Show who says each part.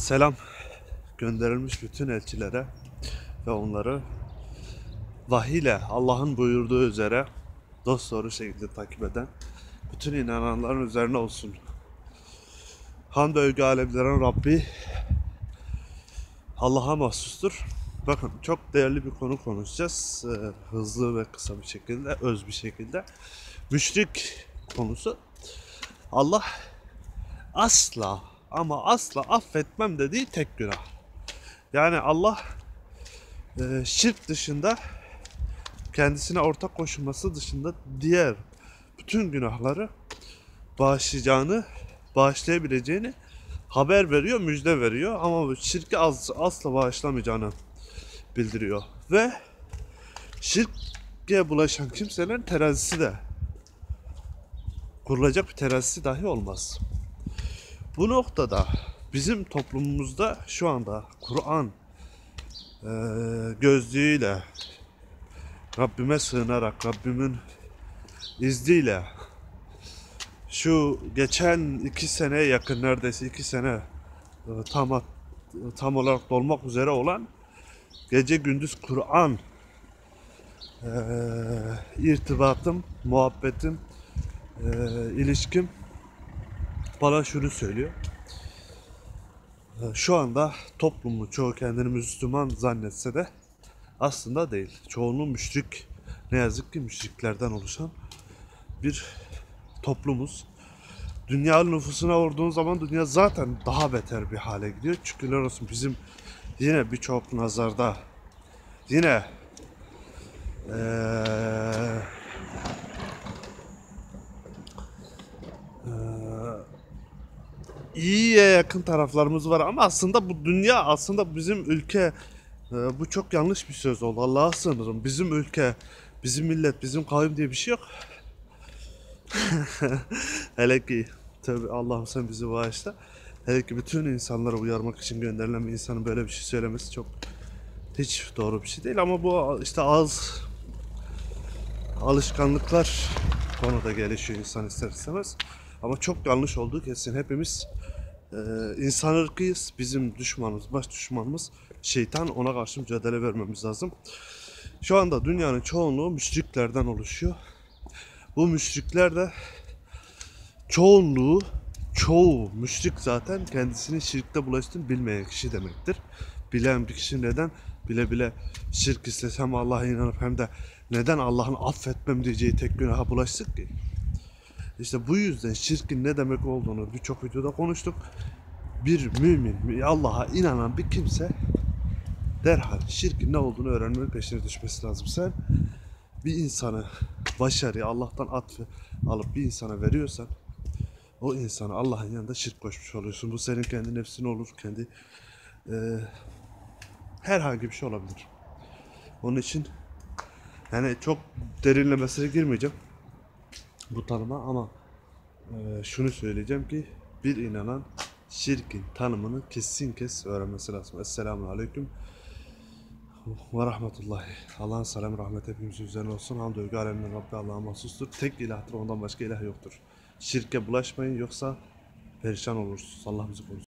Speaker 1: Selam gönderilmiş bütün elçilere ve onları vahiy ile Allah'ın buyurduğu üzere dosdoğru şekilde takip eden bütün inananların üzerine olsun. Hamd övgü alemlerin Rabbi Allah'a mahsustur. Bakın çok değerli bir konu konuşacağız. Ee, hızlı ve kısa bir şekilde, öz bir şekilde. Müşrik konusu. Allah asla ama asla affetmem dediği tek günah. Yani Allah e, şirk dışında kendisine ortak koşulması dışında diğer bütün günahları bağışlayacağını, bağışlayabileceğini haber veriyor, müjde veriyor ama şirki az, asla bağışlamayacağını bildiriyor. Ve şirke bulaşan kimselerin terazisi de kurulacak bir terazisi dahi olmaz. Bu noktada bizim toplumumuzda şu anda Kur'an eee, gözlüğüyle Rabbime sığınarak Rabbimin izniyle şu geçen iki seneye yakın neredeyse iki sene e, tam tam olarak dolmak üzere olan gece gündüz Kur'an eee, irtibatım, muhabbetim, eee, ilişkim bana şunu söylüyor. Ee, Şu anda toplumun çoğu kendini Müslüman zannetse de aslında değil. Çoğunluğu müşrik, ne yazık ki müşriklerden oluşan bir toplumuz. Dünya nüfusuna vurduğun zaman dünya zaten daha beter bir hale gidiyor. Şükürler olsun bizim yine birçok nazarda yine eee iyiye yakın taraflarımız var ama aslında bu dünya aslında bizim ülke e, bu çok yanlış bir söz oldu. Allah'a sığınırım. Bizim ülke, bizim millet, bizim kavim diye bir şey yok. Hele ki tabi Allah'ım sen bizi bağışla. Hele ki bütün insanları uyarmak için gönderilen bir insanın böyle bir şey söylemesi çok hiç doğru bir şey değil ama bu işte az alışkanlıklar konuda gelişiyor insan ister istemez. Ama çok yanlış olduğu kesin. Hepimiz e, insan ırkıyız. Bizim düşmanımız, baş düşmanımız şeytan. Ona karşı mücadele vermemiz lazım. Şu anda dünyanın çoğunluğu müşriklerden oluşuyor. Bu müşrikler de çoğunluğu, çoğu müşrik zaten kendisini şirkte bulaştığını bilmeyen kişi demektir. Bilen bir kişi neden bile bile şirk istesem Allah'a inanıp hem de neden Allah'ın affetmem diyeceği tek günaha bulaştık ki? İşte bu yüzden şirkin ne demek olduğunu birçok videoda konuştuk. Bir mümin, Allah'a inanan bir kimse derhal şirkin ne olduğunu öğrenmenin peşine düşmesi lazım. Sen bir insanı başarıyı Allah'tan atfı alıp bir insana veriyorsan o insana Allah'ın yanında şirk koşmuş oluyorsun. Bu senin kendi nefsin olur, kendi e, herhangi bir şey olabilir. Onun için yani çok derinlemesine girmeyeceğim bu tanıma ama e, şunu söyleyeceğim ki bir inanan şirkin tanımını kesin kes öğrenmesi lazım. Esselamu Aleyküm ve Rahmetullahi. Allah'ın selamı rahmet hepimizin üzerine olsun. Hamdü övgü alemden Rabbi Allah'a mahsustur. Tek ilahtır ondan başka ilah yoktur. Şirke bulaşmayın yoksa perişan olursunuz. Allah bizi korusun.